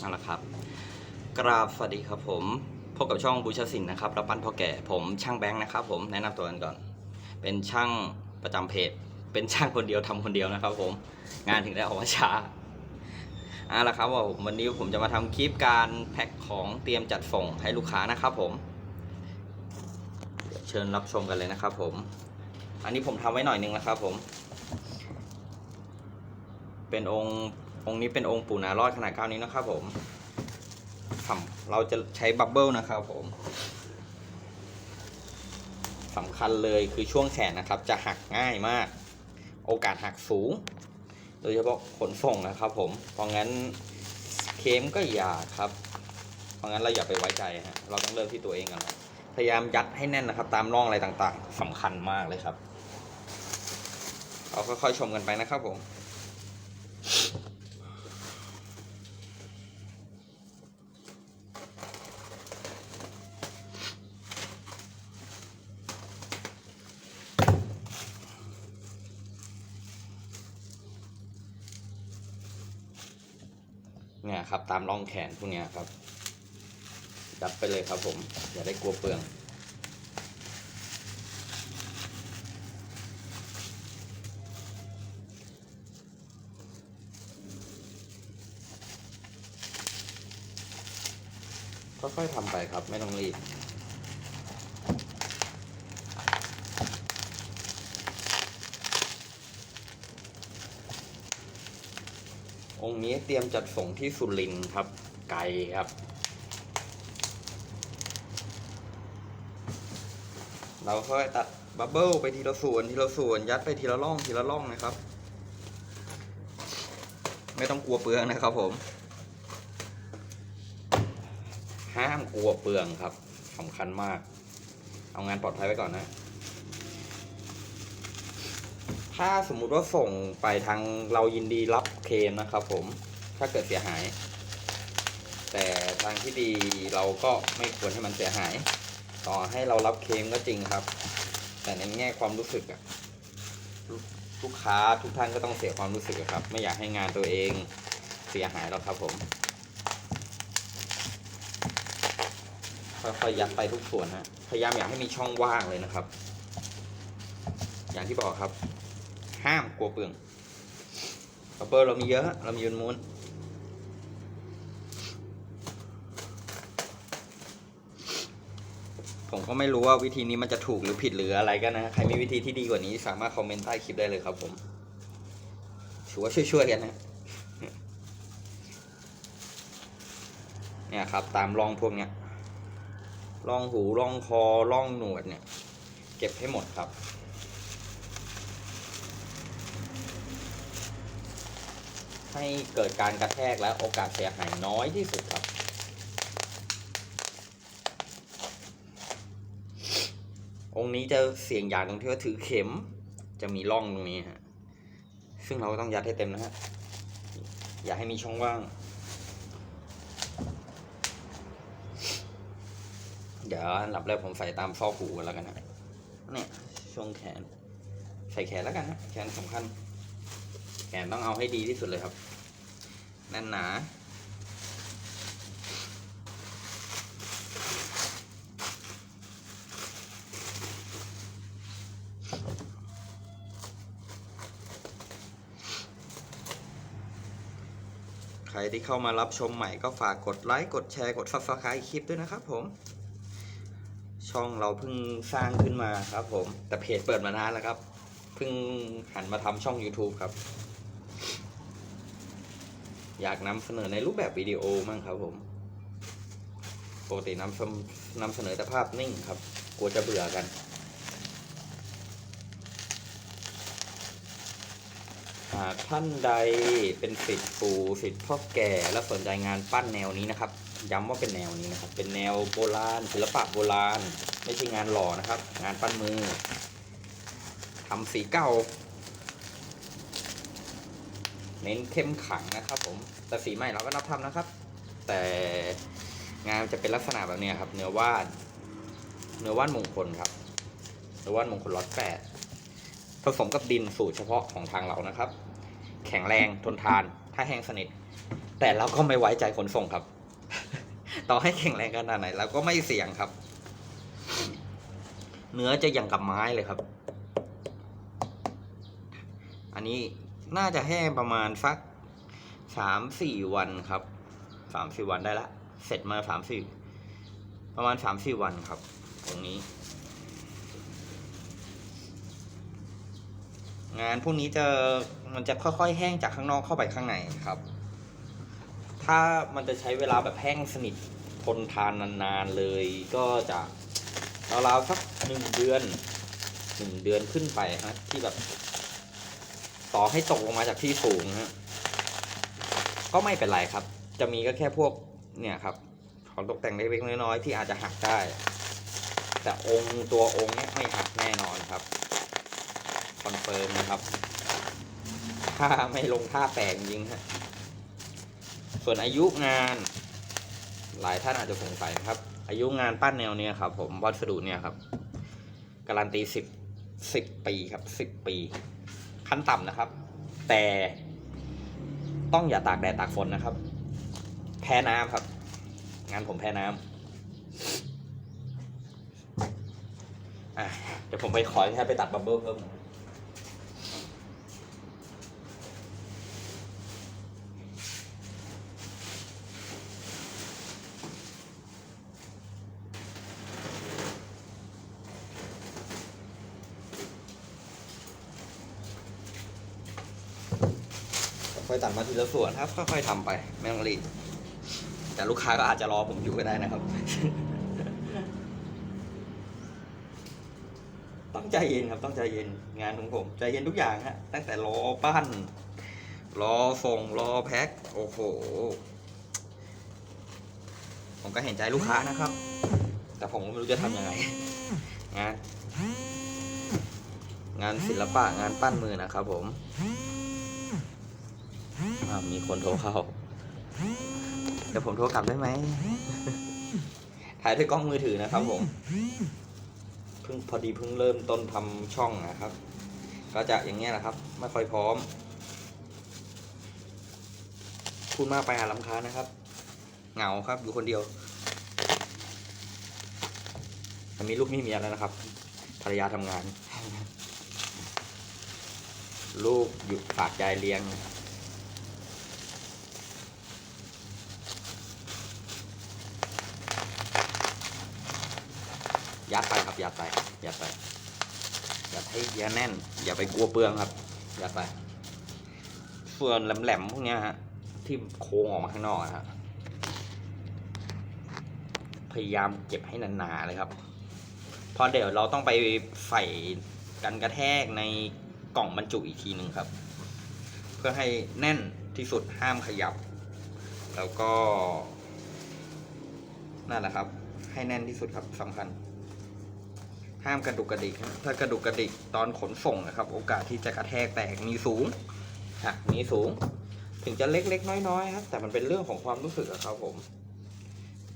เอาละครับ กราบสวัสดีครับผม พบกับช่องบูชาสินนะครับรับปั้นพ่อแก่ผมช่างแบงค์นะครับ ผมแนะนำตัวกันก่อน เป็นช่างประจำเพจ เป็นช่างคนเดียวทำคนเดียวนะครับ ผม งานถึงได้ออกมาช้าเอาละครับว่าวันนี้ผมจะมาทำคลิปการแพ็คของเตรียมจัดส่งให้ลูกค้านะครับผมเดี๋ยวเชิญรับชมกันเลยนะครับ ผม อันนี้ผมทำไว้หน่อยนึงนะครับ ผม เป็นองค์ องค์นี้เป็นองค์ปู่นารอดขนาดเก้านี้วนะครับผมสำเราจะใช้บับเบิลนะครับผมสำคัญเลยคือช่วงแขนนะครับ จะหักง่ายมาก โอกาสหักสูง โดยเฉพาะขนส่งนะครับผม เพราะงั้นเค็มก็อย่าครับ เพราะงั้นเราอย่าไปไว้ใจฮะเราต้องเริ่มที่ตัวเองก่อนพยายามยัดให้แน่นนะครับ ตามร่องอะไรต่างๆสำคัญมากเลยครับเราค่อยๆชมกันไปนะครับผม เนี่ยครับตามร่องแขนพวกนี้ครับดับไปเลยครับผมอย่าได้กลัวเปลืองค่อยๆทำไปครับไม่ต้องรีบ องค์ นี้เตรียมจัดส่งที่สุรินทร์ครับ ไกลครับ เราค่อยตัดบับเบิลไปทีละส่วนทีละส่วนยัดไปทีละร่องทีละร่องนะครับ ไม่ต้องกลัวเปลืองนะครับผม ห้ามกลัวเปลืองครับสำคัญมาก เอางานปลอดภัยไว้ก่อนนะ ถ้าสมมุติว่าส่งไปทางเรายินดีรับเคลมนะครับผมถ้าเกิดเสียหาย แต่ทางที่ดีเราก็ไม่ควรให้มันเสียหาย ต่อให้เรารับเคลมก็จริงครับ แต่ในแง่ความรู้สึกอะลูกค้าทุกท่านก็ต้องเสียความรู้สึกครับ ไม่อยากให้งานตัวเองเสียหายหรอกครับผม ค่อยๆยัดไปทุกส่วนฮะพยายามอยากให้มีช่องว่างเลยนะครับ อย่างที่บอกครับ ห้ามกลัวเปลืองบับเบิลเรามีเยอะ เรามียูนมูนผมก็ไม่รู้ว่าวิธีนี้มันจะถูกหรือผิดหรืออะไรกันนะ ใครมีวิธีที่ดีกว่านี้สามารถคอมเมนต์ใต้คลิปได้เลยครับผมถือว่าช่วยๆกันนะ เนี่ยครับ ตามร่องพวกเนี้ยร่องหูร่องคอร่องหนวดเนี่ย เก็บให้หมดครับ ให้เกิดการกระแทกและโอกาสเสียหายน้อยที่สุดครับ องค์นี้จะเสี่ยงอย่างตรงที่ว่าถือเข็มจะมีร่องตรงนี้ฮะ ซึ่งเราก็ต้องยัดให้เต็มนะฮะ อย่าให้มีช่องว่าง เดี๋ยวอันดับแรกผมใส่ตามซอกหูกันแล้วกันนะเนี่ยช่วงแขน ใส่แขนแล้วกันนะแขนสำคัญ แขนต้องเอาให้ดีที่สุดเลยครับแน่นหนาใครที่เข้ามารับชมใหม่ก็ฝากกดไลค์ กดแชร์ กด subscribe คลิปด้วยนะครับผม ช่องเราเพิ่งสร้างขึ้นมาครับผม แต่เพจเปิดมานานแล้วครับ เพิ่งหันมาทำช่อง YouTube ครับ อยากนำเสนอในรูปแบบวิดีโอมั่งครับผมปกตินำนนำเสนอแต่ภาพนิ่งครับ กลัวจะเบื่อกัน หากท่านใดเป็นสิทธิ์ปู่สิทธิ์พ่อแก่และสนใจงานปั้นแนวนี้นะครับ ย้ำว่าเป็นแนวนี้นะครับ เป็นแนวโบราณศิลปะโบราณ ไม่ใช่งานหล่อนะครับ งานปั้นมือทำสีเก่า เน้นเข้มขังนะครับ ผมแต่สีใหม่เราก็นับทำนะครับ แต่งานจะเป็นลักษณะแบบนี้ครับ เนื้อว่านเนื้อว่านมงคลครับเนื้อว่านมงคลล็อตแปดผสมกับดินสูตรเฉพาะของทางเรานะครับ แข็งแรงทนทาน ถ้าแห้งสนิท แต่เราก็ไม่ไว้ใจขนส่งครับ ต่อให้แข็งแรงขนาดไหนเราก็ไม่เสี่ยงครับ เนื้อจะอย่างกับไม้เลยครับ อันนี้ น่าจะแห้งประมาณสักสามสี่วันครับสามสี่วันได้ละ เสร็จมาสามสี่ประมาณสามสี่วันครับ ตรงนี้ งานพวกนี้จะมันจะค่อยๆ แห้งจากข้างนอกเข้าไปข้างในครับ ถ้ามันจะใช้เวลาแบบแห้งสนิททนทานนานๆเลยก็จะราวๆสักหนึ่งเดือนหนึ่งเดือนขึ้นไปฮะที่แบบ ต่อให้ตกลงมาจากที่สูงฮะก็ไม่เป็นไรครับ จะมีก็แค่พวกเนี่ยครับของตกแต่งเล็กๆน้อยๆที่อาจจะหักได้ แต่องค์ตัวองค์เนี่ยไม่หักแน่นอนครับคอนเฟิร์มนะครับถ้าไม่ลงท่าแปลงจริงฮะส่วนอายุงาน หลายท่านอาจจะสงสัยนะครับ อายุงานปั้นแนวเนี้ยครับ ผมวัสดุเนี่ยครับการันตีสิบสิบปีครับสิบปี ขั้นต่ำนะครับ แต่ต้องอย่าตากแดดตากฝนนะครับ แพ้น้ำครับ งานผมแพ้น้ำอะเดี๋ยวผมไปขอแค่ไปตัดบับเบิ้ลเพิ่ม ค่อยตัดมาทีละส่วนครับ ค่อยๆทำไปไม่ต้องรีบแต่ลูกค้าก็อาจจะรอผมอยู่ก็ได้นะครับ ต้องใจเย็นครับ ต้องใจเย็นงานของผม ใจเย็นทุกอย่างฮะตั้งแต่รอปั้นรอส่งรอแพ็คโอ้โหผมก็เห็นใจลูกค้านะครับ แต่ผมก็ไม่รู้จะทำยังไงงานงานศิลปะงานปั้นมือนะครับผม อ่ามีคนโทรเข้าเดี๋ยวผมโทรกลับได้ไหมถ่ายด้วยกล้องมือถือนะครับผมเพิ่งพอดีเพิ่งเริ่มต้นทำช่องนะครับ ก็จะอย่างเงี้ยแหละครับ ไม่ค่อยพร้อมพูดมากไปหาลำค้านะครับ เหงาครับอยู่คนเดียวแต่มีลูกมีเมียแล้วนะครับ ภรรยาทำงาน ลูกอยู่ฝากยายเลี้ยง ยัดไปครับยัดไปยัดไปยัดให้ยอะแน่น อย่าไปกลัวเปลืองครับยัดไปส่วนแหลมๆพวกเนี้ยฮะที่โค้งออกมาข้างนอกฮะพยายามเก็บให้หนาๆเลยครับเพราะเดี๋ยวเราต้องไปใส่กันกระแทกในกล่องบรรจุอีกทีหนึ่งครับ เพื่อให้แน่นที่สุดห้ามขยับ แล้วก็นั่นแหละครับ ให้แน่นที่สุดครับสำคัญ ห้ามกระดุกกระดิกฮะถ้ากระดุกกระดิกตอนขนส่งนะครับ โอกาสที่จะกระแทกแตกมีสูงฮะมีสูง ถึงจะเล็กๆน้อยๆครับแต่มันเป็นเรื่องของความรู้สึกอะครับผม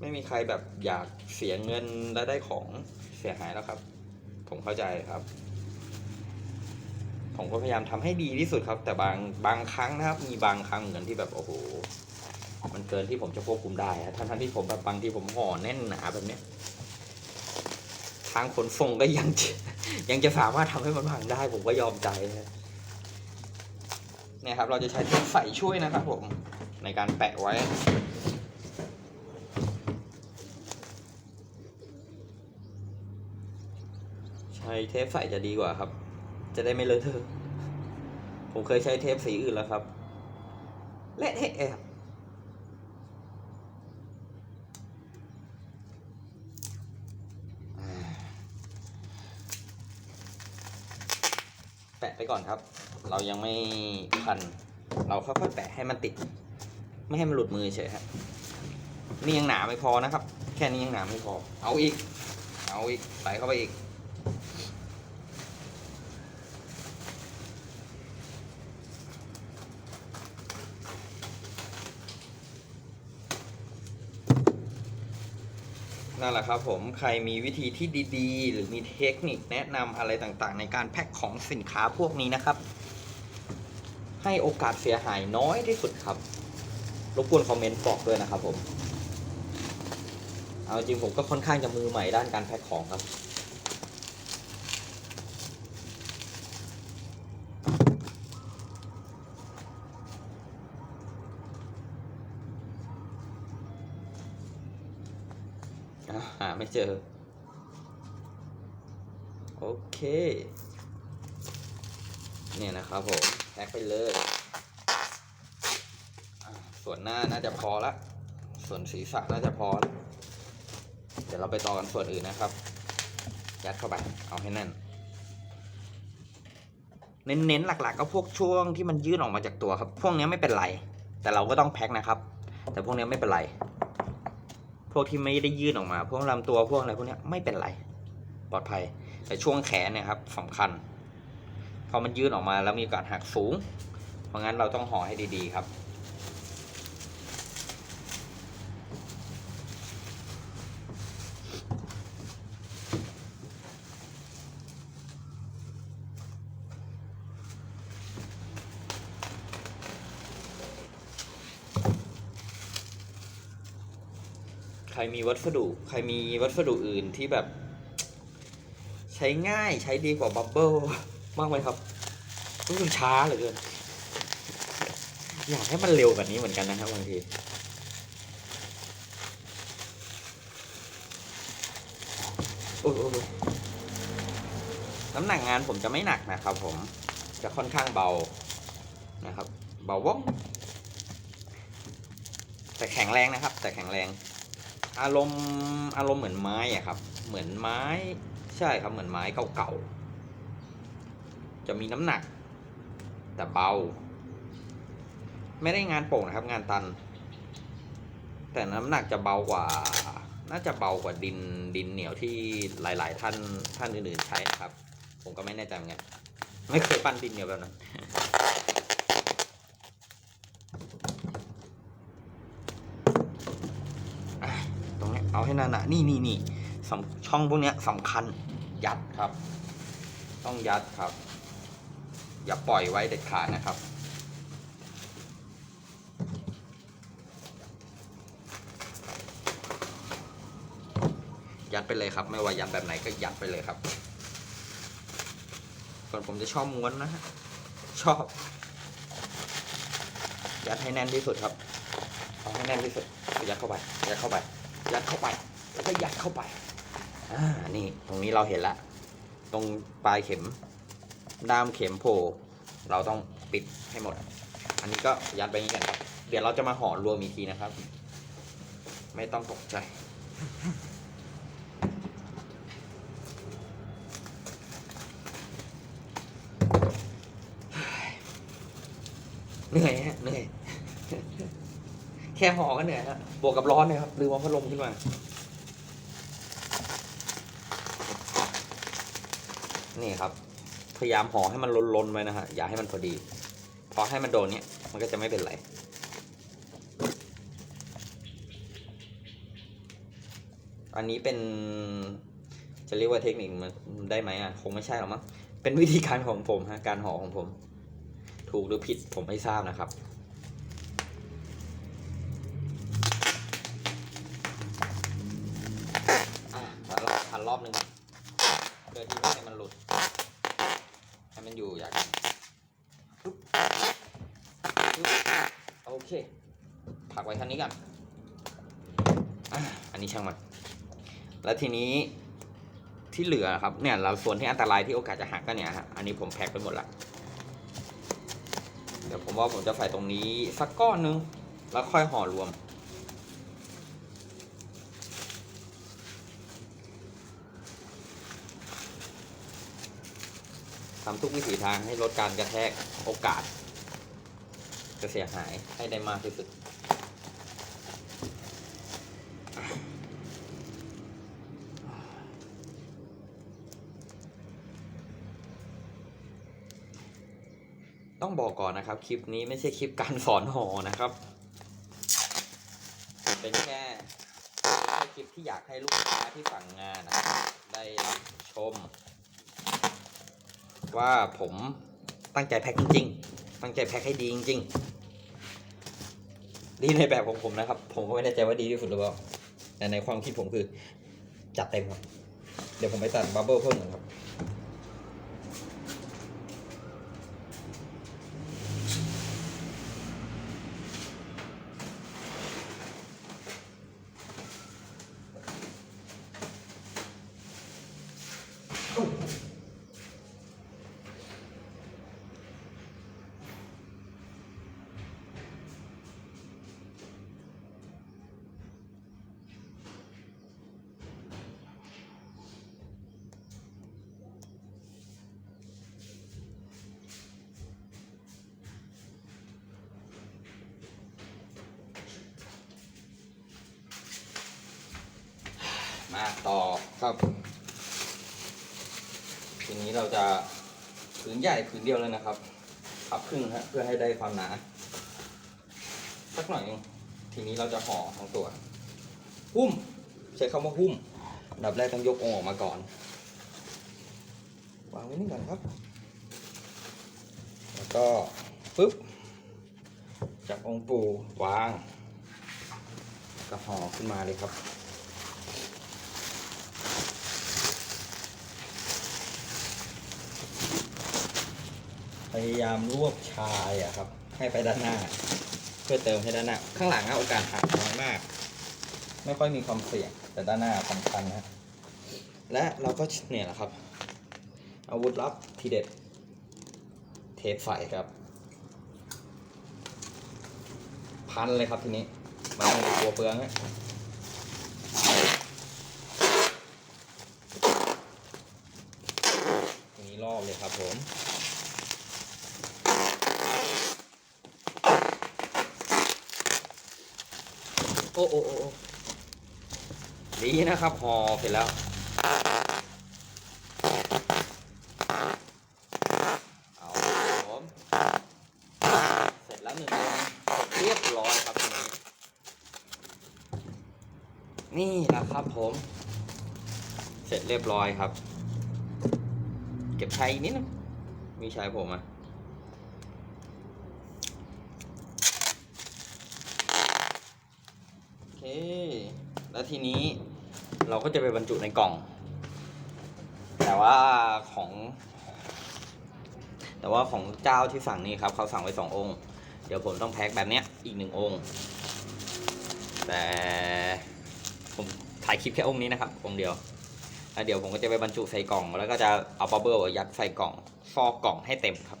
ไม่มีใครแบบอยากเสียเงินและได้ของเสียหายแล้วครับ ผมเข้าใจครับ ผมก็พยายามทำให้ดีที่สุดครับ แต่บางบางครั้งนะครับ มีบางครั้งเหมือนที่แบบโอ้โหมันเกินที่ผมจะควบคุมได้ฮะทั้งที่ผมแบบบางที่ผมห่อแน่นหนาแบบเนี้ย ทางขนส่งก็ยังยังจะสามารถทำให้มันพังได้ผมก็ยอมใจนะเนี่ยครับเราจะใช้เทปใส่ช่วยนะครับผมในการแปะไว้ใช้เทปใส่จะดีกว่าครับ จะได้ไม่เลอะเทอะผมเคยใช้เทปสีอื่นแล้วครับเละเทะครับ แปะไป ก่อนครับ เรายังไม่พัน เราค่อยๆแปะให้มันติด ไม่ให้มันหลุดมือเฉยครับนี่ยังหนาไม่พอนะครับ แค่นี้ยังหนาไม่พอ เอาอีก เอาอีกใส่เข้าไปอีก นั่นแหละครับผมใครมีวิธีที่ดีๆ หรือมีเทคนิคแนะนำอะไรต่างๆ ในการแพ็คของสินค้าพวกนี้นะครับ ให้โอกาสเสียหายน้อยที่สุดครับรบกวนคอมเมนต์บอกด้วยนะครับผม เอาจริงผมก็ค่อนข้างจะมือใหม่ด้านการแพ็คของครับ อะหาไม่เจอ โอเค เนี่ยนะครับผมแพ็คไปเลยส่วนหน้าน่าจะพอละ ส่วนศีรษะน่าจะพอละเดี๋ยวเราไปต่อกันส่วนอื่นนะครับ ยัดเข้าไป เอาให้แน่น เน้นๆ หลัก ๆ ก็พวกช่วงที่มันยื่นออกมาจากตัวครับ พวกเนี้ยไม่เป็นไร แต่เราก็ต้องแพ็คนะครับ แต่พวกเนี้ยไม่เป็นไร พวกที่ไม่ได้ยื่นออกมา พวกลำตัวพวกอะไรพวกเนี้ยไม่เป็นไร ปลอดภัย แต่ช่วงแขนเนี่ยครับสำคัญพอมันยื่นออกมาแล้วมีโอกาสหักสูง เพราะงั้นเราต้องห่อให้ดีๆครับ ใครมีวัสดุ ใครมีวัสดุอื่นที่แบบ ใช้ง่ายใช้ดีกว่าบับเบิลมากไหมครับรู้สึกช้าเหลือเกินอยากให้มันเร็วกว่านี้เหมือนกันนะครับบางทีน้ำหนักงานผมจะไม่หนักนะครับผมจะค่อนข้างเบานะครับ เบาว่องแต่แข็งแรงนะครับ แต่แข็งแรง อารมณ์อารมณ์เหมือนไม้อะครับ เหมือนไม้ ใช่ครับเหมือนไม้เก่าๆ จะมีน้ำหนัก แต่เบา ไม่ได้งานโป่งนะครับ งานตัน แต่น้ำหนักจะเบากว่า น่าจะเบากว่าดินดินเหนียวที่หลาย ๆ ท่านท่านอื่นๆใช้นะครับ ผมก็ไม่แน่ใจเหมือนกันไม่เคยปั้นดินเหนียวแบบนั้นตรงนี้เอาให้หนาๆนี่นี่นี่ ช่องพวกนี้สำคัญยัดครับ ต้องยัดครับ อย่าปล่อยไว้เด็ดขาดนะครับยัดไปเลยครับ ไม่ว่ายัดแบบไหนก็ยัดไปเลยครับ ส่วนผมจะชอบม้วนนะฮะชอบ ยัดให้แน่นที่สุดครับเอาให้แน่นที่สุดยัดเข้าไปยัดเข้าไปยัดเข้าไปแล้วก็ยัดเข้าไป อ่านี่ตรงนี้เราเห็นละ ตรงปลายเข็มด้ามเข็มโผล่เราต้องปิดให้หมด อันนี้ก็ยัดไปงนี้กันครับเดี๋ยวเราจะมาห่อรวมอีกทีนะครับ ไม่ต้องตกใจเหนื่อยฮะเหนื่อย แค่ห่อก็เหนื่อยฮะบวกกับร้อนเนะครับลืมเอาพัดลมขึ้นมา นี่ครับ พยายามห่อให้มันลนๆไว้นะฮะอย่าให้มันพอดี พอให้มันโดนเนี้ยมันก็จะไม่เป็นไรอันนี้เป็นจะเรียกว่าเทคนิคมันได้ไหมอะคงไม่ใช่หรอกมั้งเป็นวิธีการของผมฮะการห่อของผม ถูกหรือผิดผมไม่ทราบนะครับ อะพันรอบพันรอบหนึ่งเพื่อที่ไม่ให้มันหลุด ให้มันอยู่อย่างนี้ปึ๊บปึ๊บโอ เคผักไว้ท่านี้ก่อนอันนี้ช่างมันแล้วทีนี้ที่เหลือครับเนี่ยเราส่วนที่อันตรายที่โอกาสจะหักก็เนี่ยฮะอันนี้ผมแพ็คไปหมดละเดี๋ยวผมว่าผมจะใส่ตรงนี้สักก้อนนึง แล้วค่อยห่อรวม ทำทุกวิถีทางให้ลดการกระแทกโอกาส จะเสียหายให้ได้มากที่สุด ต้องบอกก่อนนะครับ คลิปนี้ไม่ใช่คลิปการสอนหอนะครับ เป็นแค่คลิปที่อยากให้ลูกค้าที่สั่งงานนะครับได้รับชม ว่าผมตั้งใจแพ็คจริงๆ ตั้งใจแพ็คให้ดีจริง ดีในแบบของผมนะครับ ผมก็ไม่แน่ใจว่าดีที่สุดหรือเปล่าแต่ในความคิดผมคือจัดเต็มครับ เดี๋ยวผมไปตัดบับเบิ้ลเพิ่มหน่อยครับ มาต่อครับ ทีนี้เราจะผืนใหญ่ผืนเดียวเลยนะครับพับครึ่งฮะเพื่อให้ได้ความหนาสักหน่อยหนึงทีนี้เราจะห่อทั้งตัว หุ้ม ใช้คำว่าหุ้มดับแรกต้องยกองออกมาก่อน วางไว้นี่ก่อนครับ แล้วก็ปึ๊บจากองค์ปูวางกระห่อขึ้นมาเลยครับ ยายามรวบชายอะครับ ให้ไปด้านหน้า เพื่อเติมให้ด้านหน้า ข้างหลังอะโอกาสหักน้อยมาก ไม่ค่อยมีความเสี่ยงแต่ด้านหน้าสำคัญนะและเราก็เนี่ยแหละครับ อาวุธลับทีเด็ด เทปไฟครับ พันเลยครับทีนี้มาไม่กลัวเปลืองฮะทีนี้รอบเลยครับผม โอ้โอ้โอ้ดีนะครับหอเสร็จแล้วเอาครับผมเสร็จแล้วหนึ่งงค์เรียบร้อยครับทีนี้นี่แหละครับผม เสร็จเรียบร้อยครับ เก็บใช้อีกนิดนึงมีใช้ผมอะ โอเค แล้วทีนี้เราก็จะไปบรรจุในกล่อง แต่ว่าของ แต่ว่าของเจ้าที่สั่งนี่ครับเขาสั่งไว้สององค์ เดี๋ยวผมต้องแพ็คแบบเนี้ยอีกหนึ่งองค์ แต่ผมถ่ายคลิปแค่องค์นี้นะครับองค์เดียวแล้วเดี๋ยวผมก็จะไปบรรจุใส่กล่อง แล้วก็จะเอาบับเบิลยัดใส่กล่องฟอกกล่องให้เต็มครับ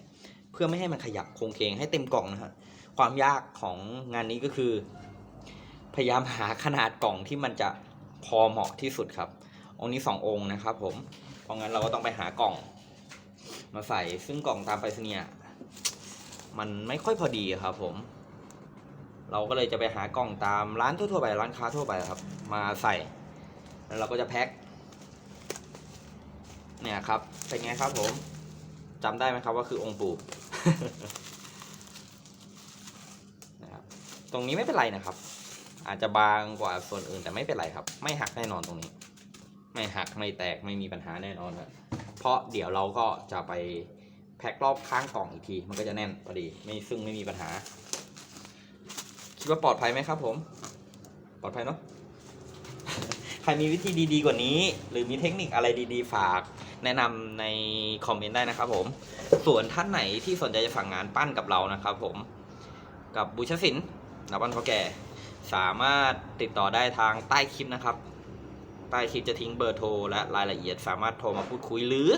เพื่อไม่ให้มันขยับโครงเคงให้เต็มกล่องนะฮะความยากของงานนี้ก็คือ พยายามหาขนาดกล่องที่มันจะพอเหมาะที่สุดครับ องค์นี้สององค์นะครับ ผมเพราะงั้นเราก็ต้องไปหากล่อง มาใส่ซึ่งกล่องตามไปรษณียมันไม่ค่อยพอดีครับ ผม เราก็เลยจะไปหากล่องตามร้านทั่วๆไปร้านค้าทั่วไปครับ มาใส่ แล้วเราก็จะแพ็คเนี่ยครับเป็นไงครับ ผมจำได้ไหมครับว่าคือองค์ปู่นะครับตรงนี้ไม่เป็นไรนะครับ อาจจะบางกว่าส่วนอื่นแต่ไม่เป็นไรครับ ไม่หักแน่นอนตรงนี้ ไม่หักไม่แตกไม่มีปัญหาแน่นอนครับเพราะเดี๋ยวเราก็จะไปแพ็ครอบข้างกล่องอีกที มันก็จะแน่นพอดีไม่ซึ่งไม่มีปัญหา คิดว่าปลอดภัยไหมครับ ผม ปลอดภัยเนาะใครมีวิธีดี ๆ กว่านี้ หรือมีเทคนิคอะไรดีๆ ฝากแนะนำในคอมเมนต์ได้นะครับผม ส่วนท่านไหนที่สนใจจะสั่งงานปั้นกับเรานะครับผม กับบูชศิลป์นับปั้นพ่อแก่ สามารถติดต่อได้ทางใต้คลิปนะครับ ใต้คลิปจะทิ้งเบอร์โทรและรายละเอียดสามารถโทรมาพูดคุยหรือ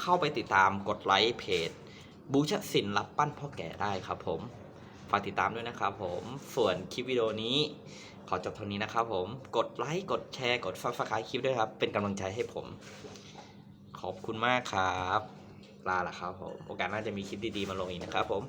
เข้าไปติดตามกดไลค์เพจ บูชศิลป์รับปั้นพ่อแก่ได้ครับผม ฝากติดตามด้วยนะครับผมส่วนคลิปวิดีโอนี้ ขอจบเท่านี้นะครับผมกดไลค์กดแชร์กดซับสไครต์คลิปด้วยครับ เป็นกำลังใจให้ผม ขอบคุณมากครับลาละครับผม โอกาสหน้าจะมีคลิปดีๆมาลงอีกนะครับผม